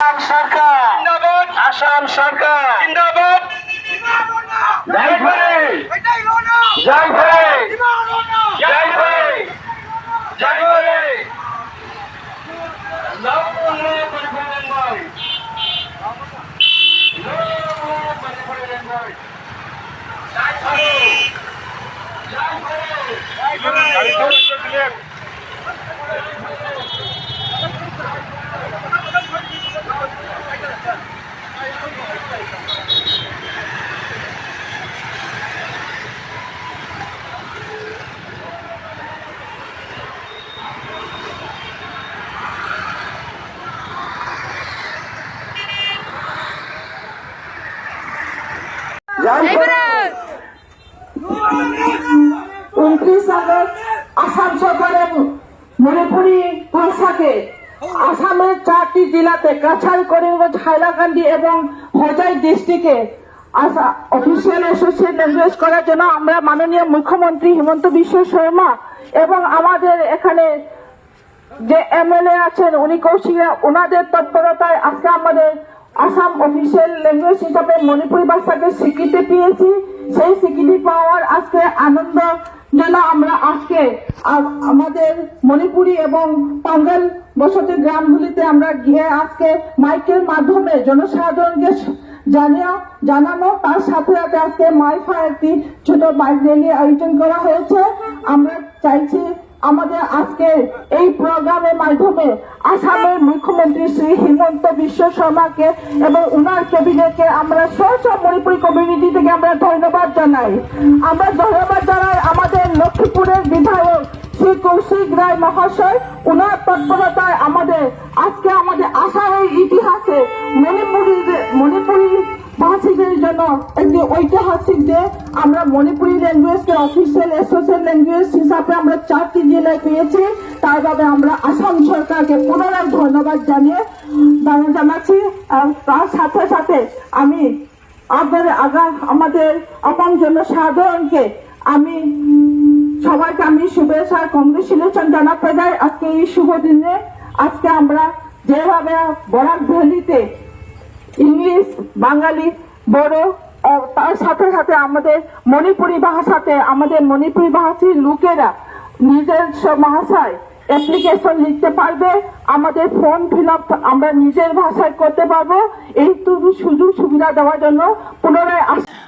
আসাম সরকার। আসাম সরকার। জিন্দাবাদ। জয় লোনা জয় লোনা জয় করে। জয় করে। জয় করে। উনত্রিশ আগস্ট আসাম সরকারের মণিপুরি ভাষাকে আসামের চারটি জেলাতে কাছাড় করিমগঞ্জ হাইলাকান্দি এবং হোজাই ডিস্ট্রিক্টে অফিসিয়াল অ্যাসোসিয়েট ল্যাঙ্গুয়েজ করার জন্য আমরা মাননীয় মুখ্যমন্ত্রী হিমন্ত বিশ্ব শর্মা এবং আমাদের এখানে যে এমএলএ আছেন, উনি কৌশিকা ওনাদের তৎপরতায় আজকে আমাদের আসাম অফিসিয়াল ল্যাঙ্গুয়েজ হিসাবে মণিপুরি ভাষাকে স্বীকৃতি পেয়েছি। সেই স্বীকৃতি পাওয়ার আজকে আনন্দ যেন আমরা আজকে আমাদের মণিপুরি এবং পাঙ্গাল বসতি গ্রামগুলিতে আমরা গিয়ে আজকে মাইকের মাধ্যমে জনসাধারণকে জানিয়ে, জানানো, তার সাথে সাথে আজকে মাইফা একটি ছোট বাইক র্যালি আয়োজন করা হয়েছে। আমরা চাইছি আমাদের আজকে এই প্রোগ্রামের মাধ্যমে আসামের মুখ্যমন্ত্রী শ্রী হিমন্ত বিশ্ব শর্মাকে এবং উনার ক্যাবিনেটকে আমরা সব মণিপুরি কমিউনিটি থেকে আমরা ধন্যবাদ জানাই। আমরা ধন্যবাদ জানাই আমাদের লক্ষ্মীপুরের বিধায়ক শ্রী কৌশিক রায় মহাশয়, উনার তৎপরতায় আমাদের, আজকে আমাদের আসামের ইতিহাসে মণিপুরি মণিপুরী ভাষীদের জন্য একটি ঐতিহাসিক ডে আমরা মণিপুরি ল্যাঙ্গুয়েজকে অফিসিয়াল অ্যাসোসিয়েট ল্যাঙ্গুয়েজ হিসাবে আমরা চারটি জেলায় পেয়েছি, তার বাবে আমরা আসাম সরকারকে পুনরায় ধন্যবাদ জানিয়ে জানাচ্ছি। তার সাথে সাথে আমি আপনাদের আগা আমাদের অপাম সাধারণকে আমি সবাইকে আমি শুভেচ্ছা, কংগ্রেচুলেশন জানাতে যাই। আজকে এই শুভ দিনে, আজকে আমরা যেভাবে বরাক ভ্যালিতে ইংলিশ, বাঙালি, বড় তার সাথে সাথে আমাদের মণিপুরি ভাষাতে, আমাদের মণিপুরি ভাষীর লোকেরা নিজস্ব ভাষায় অ্যাপ্লিকেশন লিখতে পারবে, আমাদের ফর্ম ফিল আপ আমরা নিজের ভাষায় করতে পারব। এইটুকু সুযোগ সুবিধা দেওয়ার জন্য পুনরায় আস-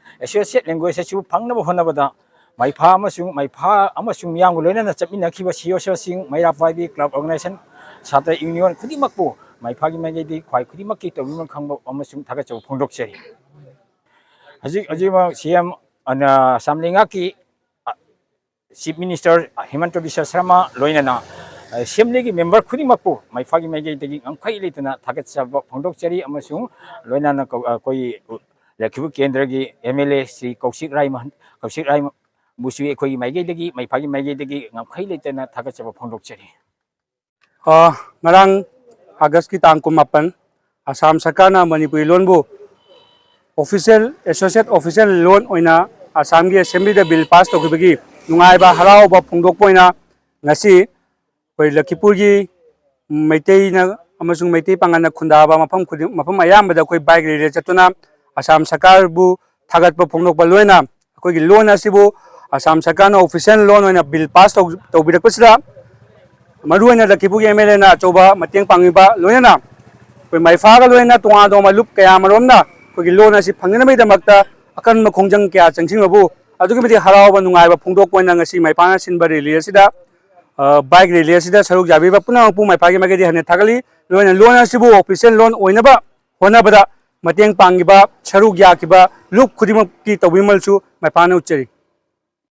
ꯑꯦꯁꯣꯁꯤꯌꯦꯠ ꯂꯦꯡꯒ꯭ꯋꯦꯖ ꯑꯁꯤꯕꯨ ꯐꯪꯅꯕ ꯍꯣꯠꯅꯕꯗ ꯃꯩꯐꯥ ꯑꯃꯁꯨꯡ ꯃꯩꯐꯥ ꯑꯃꯁꯨꯡ ꯃꯤꯌꯥꯝꯒ ꯂꯣꯏꯅꯅ ꯆꯠꯃꯤꯟꯅꯈꯤꯕ ꯁꯤꯑꯣꯁꯤꯡ ꯃꯩꯔꯥ ꯄꯥꯏꯕꯤ ꯀ꯭ꯂꯕ ꯑꯣꯔꯒꯅꯥꯏꯖꯦꯁꯟ ꯁꯥꯇ꯭ꯔ ꯌꯨꯅꯤꯌꯟ ꯈꯨꯗꯤꯡꯃꯛꯄꯨ ꯃꯩꯐꯥꯒꯤ ꯃꯥꯏꯀꯩꯗꯒꯤ ꯈ꯭ꯋꯥꯏ ꯈꯨꯗꯤꯡꯃꯛꯀꯤ ꯇꯧꯕꯤꯃꯜ ꯈꯪꯕ ꯑꯃꯁꯨꯡ ꯊꯥꯒꯠꯆꯕ ꯐꯣꯡꯗꯣꯛꯆꯔꯤ ꯍꯧꯖꯤꯛ ꯍꯧꯖꯤꯛꯃꯛ ꯁꯤ ꯑꯦꯝ ꯑꯁꯥꯝ ꯂꯩꯉꯥꯛꯀꯤ ꯆꯤꯐ ꯃꯤꯅꯤꯁꯇꯔ ꯍꯤꯃꯟꯇ ꯕꯤꯁ꯭ꯋ ꯁꯔꯃ ꯂꯣꯏꯅꯅ ꯑꯦꯁꯦꯝꯕ꯭ꯂꯤꯒꯤ ꯃꯦꯝꯕꯔ ꯈꯨꯗꯤꯡꯃꯛꯄꯨ ꯃꯩꯐꯥꯒꯤ ꯃꯥꯏꯀꯩꯗꯒꯤ ꯉꯝꯈꯩ ꯂꯩꯇꯅ ꯊꯥꯒꯠꯆꯕ ꯐꯣꯡꯗꯣꯛꯆꯔꯤ ꯑꯃꯁꯨꯡ ꯂꯣꯏꯅꯅ ꯀꯧ- ꯂꯩꯔꯛꯈꯤꯕ ꯀꯦꯟꯗ꯭ꯔꯒꯤ M L A Shri Kaushik Rai Kaushik Rai ꯕꯨꯁꯨ ꯑꯩꯈꯣꯏꯒꯤ ꯃꯥꯏꯀꯩꯗꯒꯤ ꯃꯩꯐꯥꯒꯤ ꯃꯥꯏꯀꯩꯗꯒꯤ ꯉꯝꯈꯩ ꯂꯩꯇꯅ ꯊꯥꯒꯠꯆꯕ ꯐꯣꯡꯗꯣꯛꯆꯔꯤ ꯉꯔꯥꯡ ꯑꯥꯒꯁꯀꯤ ꯇꯥꯡ ꯀꯨꯟꯃꯥꯄꯟ ꯑꯁꯥꯝ ꯁꯔꯀꯥꯔꯅ ꯃꯅꯤꯄꯨꯔꯤ ꯂꯣꯟꯕꯨ ꯑꯣꯐꯤꯁꯤꯌꯦꯜ ꯑꯦꯁꯣꯁꯤꯌꯦꯠ ꯑꯣꯐꯤꯁꯤꯌꯦꯜ ꯂꯣꯟ ꯑꯣꯏꯅ ꯑꯁꯥꯝꯒꯤ ꯑꯦꯁꯦꯝꯕ꯭ꯂꯤꯗ ꯕꯤꯜ ꯄꯥꯁ ꯇꯧꯈꯤꯕꯒꯤ ꯅꯨꯡꯉꯥꯏꯕ ꯍꯔꯥꯎꯕ ꯐꯣꯡꯗꯣꯛꯄ ꯑꯣꯏꯅ ꯉꯁꯤ ꯑꯩꯈꯣꯏ ꯂꯈꯤꯄꯨꯔꯒꯤ ꯃꯩꯇꯩꯅ ꯑꯃꯁꯨꯡ ꯃꯩꯇꯩ ꯄꯥꯡꯒꯜꯅ ꯈꯨꯟꯗꯥꯕ ꯃꯐꯝ ꯈꯨꯗꯤꯡ ꯃꯐꯝ ꯑꯌꯥꯝꯕꯗ ꯑꯩꯈꯣꯏ ꯕꯥꯏꯛ ꯔꯦꯂꯤ ꯆꯠꯇꯨꯅ khunda ba mafam khudi mafam ayam da koi bike rele chatuna Assam Sarkar bu thagat ba phongdok ba loina koi gi loan asibu Assam Sarkarna official loan oina bill pass tawbirak pasida ꯃꯔꯨꯑꯣꯏꯅ ꯂꯛꯈꯤꯄꯨꯔꯒꯤ M L ꯑꯦꯅ ꯑꯆꯧꯕ ꯃꯇꯦꯡ ꯄꯥꯡꯉꯤꯕ ꯂꯣꯏꯅꯅ ꯑꯩꯈꯣꯏ ꯃꯩꯐꯥꯒ ꯂꯣꯏꯅꯅ ꯇꯣꯉꯥꯟ ꯇꯣꯉꯥꯟꯕ ꯂꯨꯞ ꯀꯌꯥ ꯑꯃꯔꯣꯝꯅ ꯑꯩꯈꯣꯏꯒꯤ ꯂꯣꯟ ꯑꯁꯤ ꯐꯪꯅꯅꯕꯒꯤꯗꯃꯛꯇ ꯑꯀꯟꯕ ꯈꯣꯡꯖꯪ ꯀꯌꯥ ꯆꯪꯁꯤꯟꯕꯕꯨ ꯑꯗꯨꯛꯀꯤ ꯃꯇꯤꯛ ꯍꯔꯥꯎꯕ ꯅꯨꯡꯉꯥꯏꯕ ꯐꯣꯡꯗꯣꯛꯄ ꯑꯣꯏꯅ ꯉꯁꯤ ꯃꯩꯐꯥꯅ ꯁꯤꯟꯕ ꯔꯦꯂꯤ ꯑꯁꯤꯗ ꯕꯥꯏꯛ ꯔꯦꯂꯤ ꯑꯁꯤꯗ ꯁꯔꯨꯛ ꯌꯥꯕꯤꯕ ꯄꯨꯝꯅꯃꯛꯄꯨ ꯃꯩꯐꯥꯒꯤ ꯃꯥꯏꯀꯩꯗꯒꯤ ꯍꯟꯅ ꯊꯥꯒꯠꯂꯤ ꯂꯣꯏꯅ ꯂꯣꯟ ꯑꯁꯤꯕꯨ ꯑꯣꯐꯤꯁꯤꯌꯦꯜ ꯂꯣꯟ ꯑꯣꯏꯅꯕ ꯍꯣꯠꯅꯕꯗ ꯃꯇꯦꯡ ꯄꯥꯡꯈꯤꯕ ꯁꯔꯨꯛ ꯌꯥꯈꯤꯕ ꯂꯨꯞ ꯈꯨꯗꯤꯡꯃꯛꯀꯤ ꯇꯧꯕꯤꯃꯜꯁꯨ ꯃꯩꯐꯥꯅ ꯎꯠꯆꯔꯤ